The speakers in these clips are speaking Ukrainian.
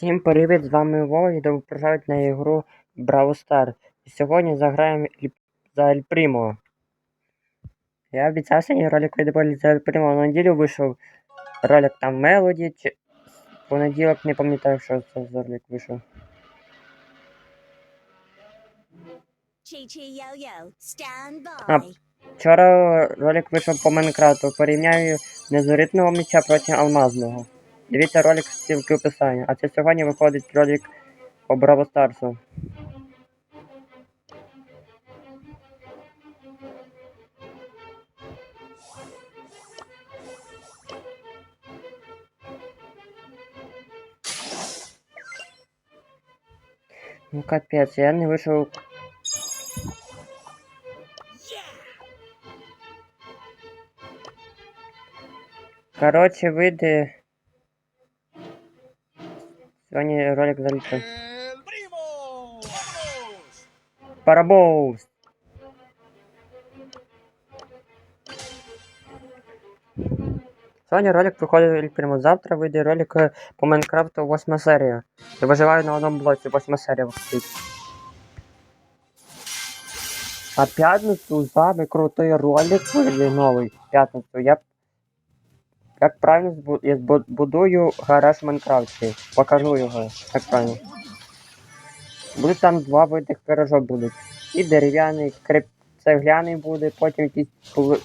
Всім привіт, з вами Вова і ви проживають на ігру Brawl Stars. І сьогодні заграємо за Ель Прімо. Я обіцяв сьогодні ролик відборі за Ель Прімо. На неділю вийшов ролик там Мелоді. Чи... Понеділок не пам'ятаю, що це за ролик вийшов. А. Вчора ролик вийшов по Майнкрафту. Порівняю незоритного меча проти алмазного. Дивіться ролик ссылки в описанні. А це сьогодні виходить ролик по Браво Старсу. Ну капець, я не вийшов. Короче, вийде. Сьогодні ролик. ¡El. Парабоус! Сьогодні ролик виходить прямо завтра, вийде ролик е, по Майнкрафту 8 серія. Я виживаю на одному блоці, 8 серія виходить. А п'ятницю саме крутий ролик вийде новий. в П'ятницю. Я як правильно збу- я будую гараж в Майнкрафті. Покажу його. Як правильно. Будуть там два види гаража будуть. І дерев'яний, креп... цегляний буде, потім якийсь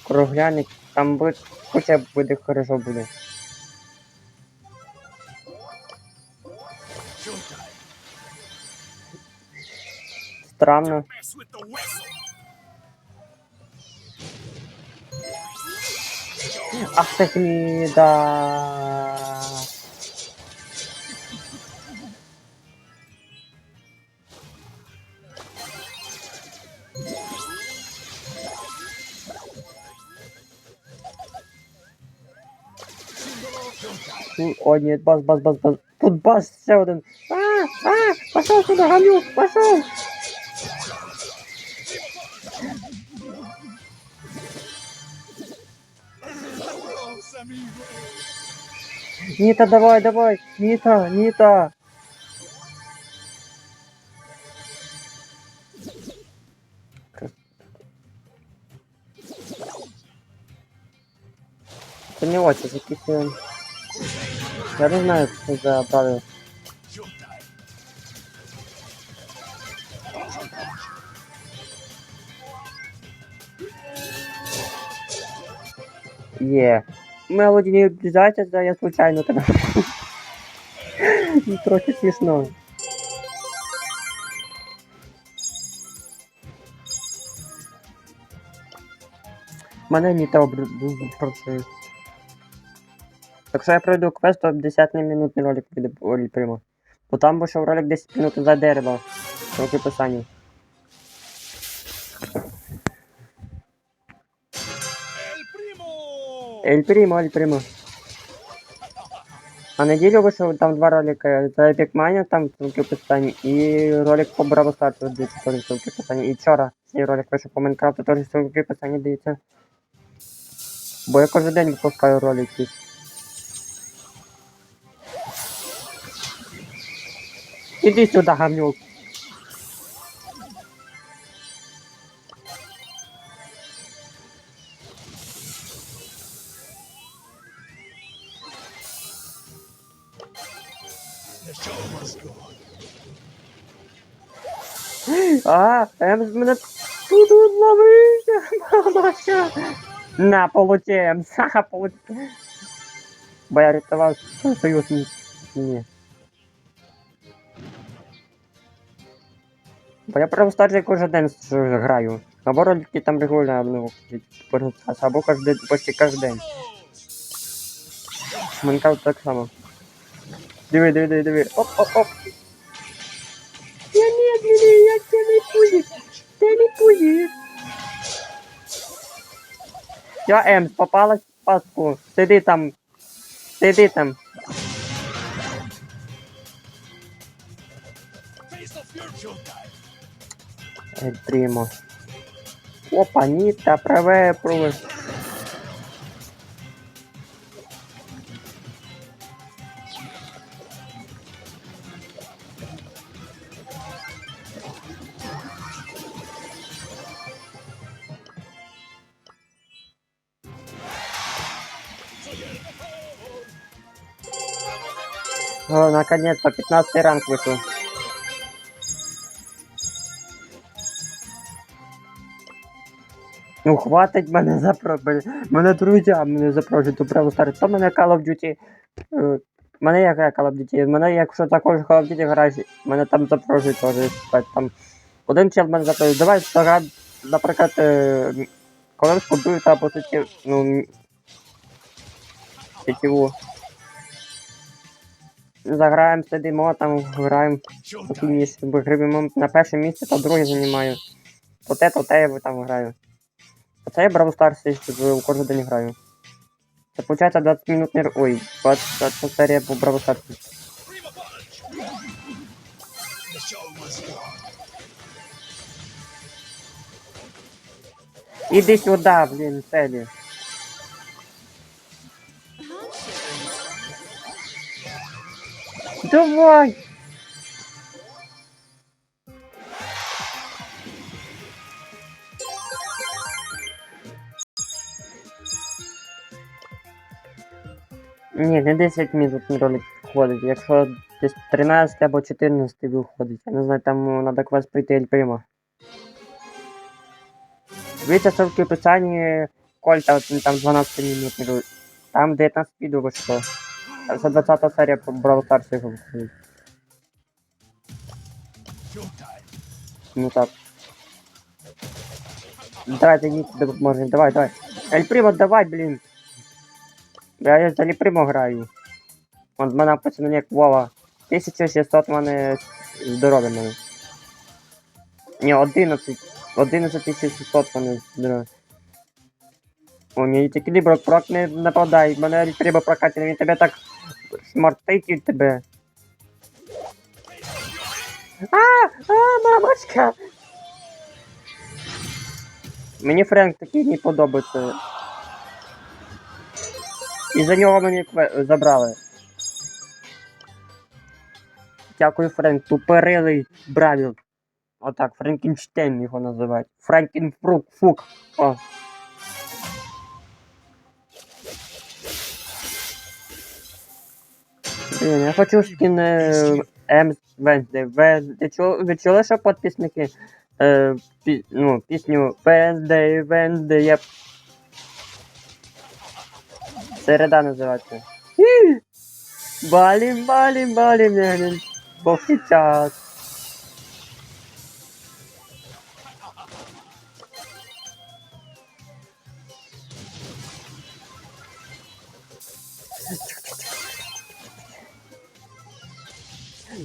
кругляний, там буде куча видів гаража буде. Странно. With the. Ах ти гніда. Ну, О, ні, бас, бас, бас, бас. Тут бас, ще один. А, а, пошел сюда, гамюк, пошел. Нита, давай, давай, Нита, Нита. Це не очі, це якісь... е, Я не знаю, що це за правило. Showtime. Мелоді не обіжайся, да я случайно тебе. Трохи смішно. Мене не та. Так що я пройду квест, то 10 минутний ролик буде прямо. Бо там вийшов ролик 10 минут за дерево. Трохи писання. primo! Ель Примо, Ель Примо. А неділю вийшов там два ролики за Epic Mania, там ссылки в описанні, і ролик по Браво Старту, дивіться, теж ссылки в описанні. І вчора цей ролик вийшов по Майнкрафту, теж ссылки в описанні, дивіться. Бо я кожен день випускаю ролики. Іди сюди, гамнюк. А, Емс мене тут мамаша. На, получаем, ха, получаем. Бо я рятував союз. ні-. Бо я просто старший кожен день граю. Або ролики там регулярно виходять, або кожен почти кожен день. Майнкрафт так само. Диви, диви, диви, диви. Оп, оп, оп. Я я не пусть. Ты не. Я Ем, попалась в паску. Сиди там. Сиди там. Face Опа, your та Ель Примо. Наконец-то 15 ранг вийшов. Ну, хватить мене запро... Мене друзі мене запрошують у праву старт. То мене Call of Duty. е, Мене як грає Call of Duty. Мене, якщо також Call of Duty граєш, мене там запрошують теж. Там один чел мене запрошує. Давай гра, наприклад, е, коли сподую та по ну, сетіву. Заграємо, сидимо, там граємо бо граємо на перше місце, то друге займаю. То те, то те я там граю. Оце я Бравл Старс у кожен день граю. Це виходить 20 минутний... Ой, 20, 20 серія по Бравл Старсу. Іди сюди, блін, целі. Давай! Ні, не 10 минут ролик виходить. Якщо десь 13 або 14 виходить. Я не знаю, там треба квест прийти Ель Прима. Дивіться ссылки в описанні Кольта, там 12 минут. Там 19 відео вийшло. Ще 20 серія по Brawl Stars його виходить. Ну так. Давайте ніч допоможемо. Давай, давай. Ель Примо, давай, блін. Я, за Ель Примо граю. Он в мене пацани як Вова. 1600 в мене здоров'я мене. Ні, 11. 11600 в мене здоров'я. О, ні, тільки Ліброк, прок не нападай. Мене Ель Примо він тебе так смартить від тебе. А, а, мамочка! Мені Френк такий не подобається. І за нього мені кве- забрали. Дякую, Френк, тупорилий бравіл. Отак, Франкенштейн його називають. Франкенфрук, фук. О. я хочу скін е, М Венсдей. Ви чули, що підписники е, пі, ну, пісню Венди, Венди, я... Середа називається. Балім, балім, балім, не, не, бохи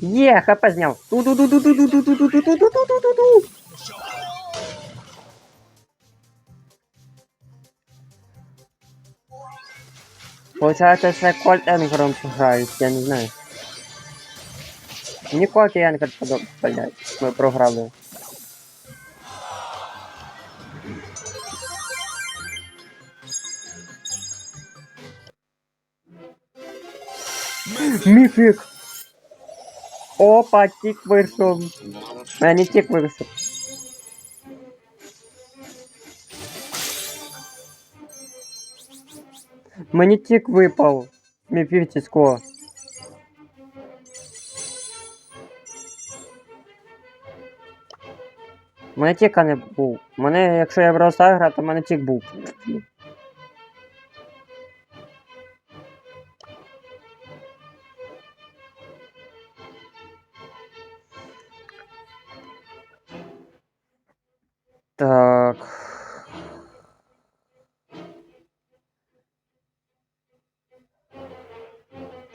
Є, хп зняв. Ту-ду-ду-ду-ду-ду-ду-ду-ду-ду-ду-ду-ду-ду-ду. Получается, це Кольт Енгром грають, я не знаю. Мені Кольт і Енгер подобається, блядь, ми програли. Міфік! Опа, тік вийшов. Мені тік вийшов. Мені тік випав. Міфівтісько. У мене тіка не був. Мене, якщо я брав грав, то мене тік був. Так.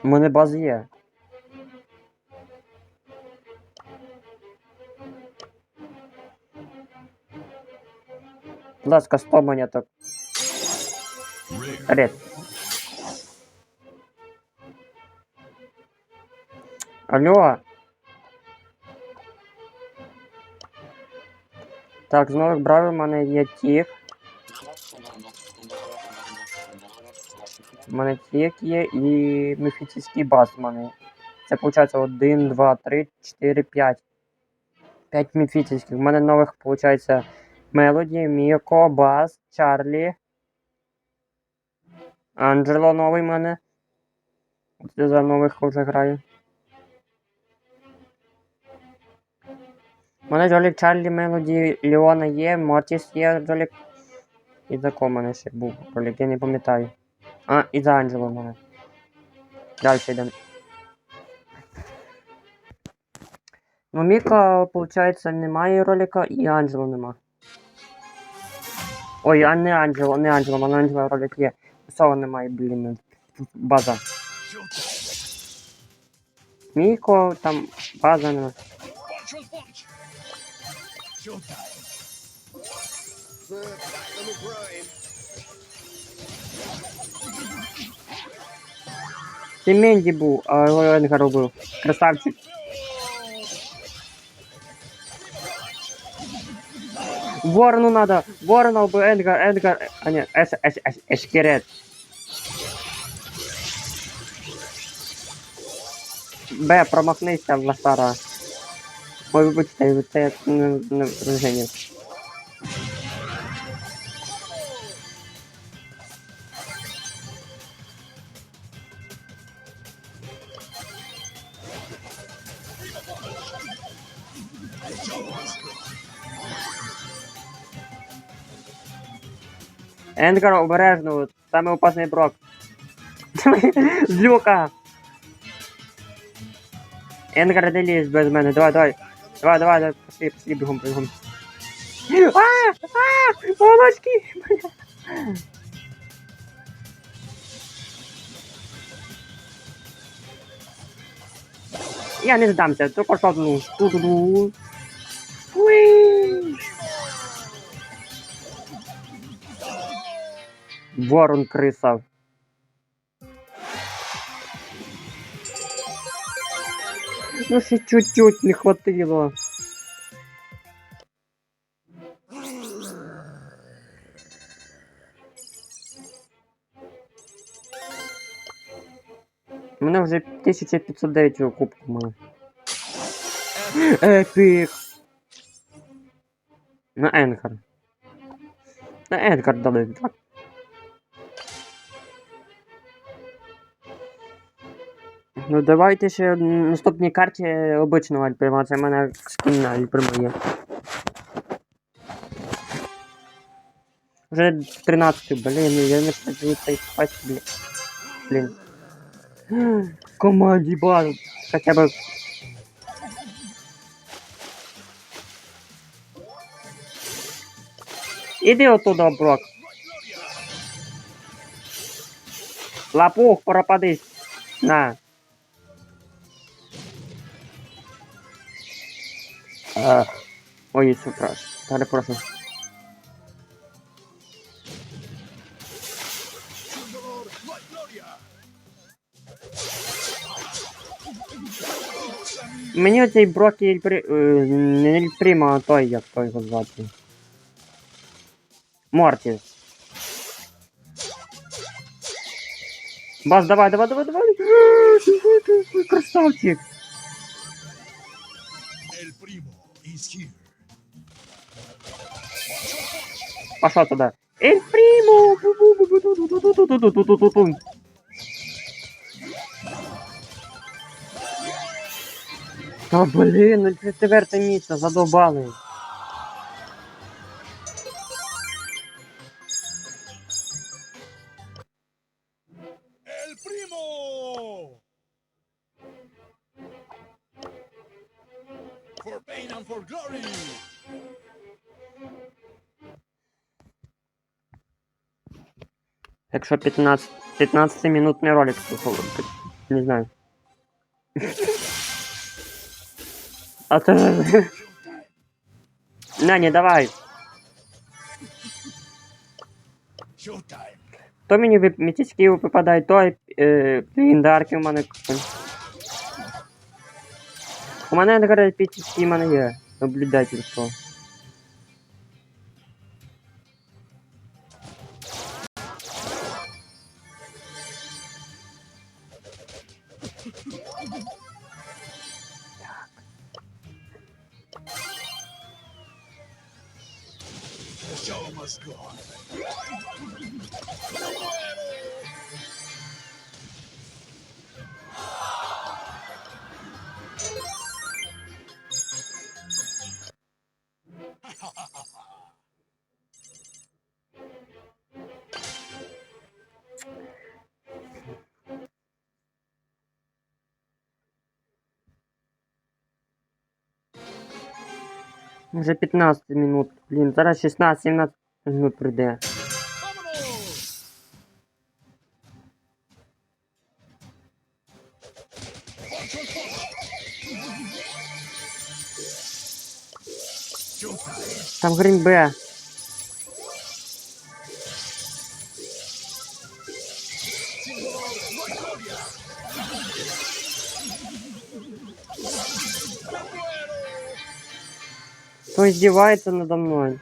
У мене баз є. Будь ласка, 100 монеток. Ред. Алло. Так, з нових бравів в мене є тік. У мене тік є і міфічний бас в мене. Це виходить 1, 2, 3, 4, 5. 5 міфічних. У мене нових виходить Мелоді, Міко, Бас, Чарлі. Анджело новий в мене. Це за нових вже граю. Мене ролик Чарлі Мелоді Леона є, Мортіс є ролик. І за кого мене ще був ролик, я не пам'ятаю. А, і за Анджело в мене. Далі йдемо. Ну, Міка, виходить, немає ролика, і Анджело нема. Ой, а не Анджело, не Анджело, мене Анджело ролик є. Сова немає, блін. База. Міко, там база нема. Showtime. Це Самурай. Ти Менді був, а Ленга робив. Красавчик. Ворону надо! Ворона убил Энгар, Энгар, А нет, эс, эс, эс, эшкерет. Б, промахнися, Власара. Може бути це, це напруження. Энгар, обережно, самый опасный брок. Злюка! Энгар, делись без мене, давай, давай. Давай, давай, давай, пошли, пошли, бегом, бегом. А, а, молочки! Я не здамся, то пошла ту ту ту Ворон крыса. Ну ще чуть-чуть не хватило. У мене вже 1509 кубку має. Епік! На Енгар. На Енгар дали, так? Ну давайте ще на наступній карті обичного альприма, це в мене скінна альприма є. Вже 13, блін, я не подію цей спать, блін. Блін. Команді базу. Хоча б. Іди оттуда, Брок. Лапух, пропадись. На. Це прошу. Перепрошую. Chundalor, Light Gloria. Мені оцей Брок Ельпри... е, не Ельприма, а той, як той його звати. Мортіс. Бас, давай, давай, давай, давай. Красавчик. Пошел туда. Эль Приму! Та блин, ну четверте місце, задобали. так что 15, 15-минутный ролик, не знаю. А ты... На, не давай. То мені мітіські випадає, то е, легендарки в У меня нагадай, пітіські в мене. Наблюдательство. Show must go on. Вже 15 минут. Блін, зараз 16-17 минут прийде. Там Грін Б. Кто издевается надо мной?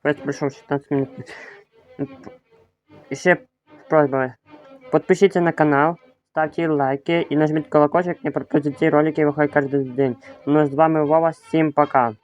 Квест пришел 16 минут. Еще просьба. Подпишитесь на канал, ставьте лайки и нажмите колокольчик, не пропустите ролики, выходят каждый день. Ну, с вами Вова, всем пока.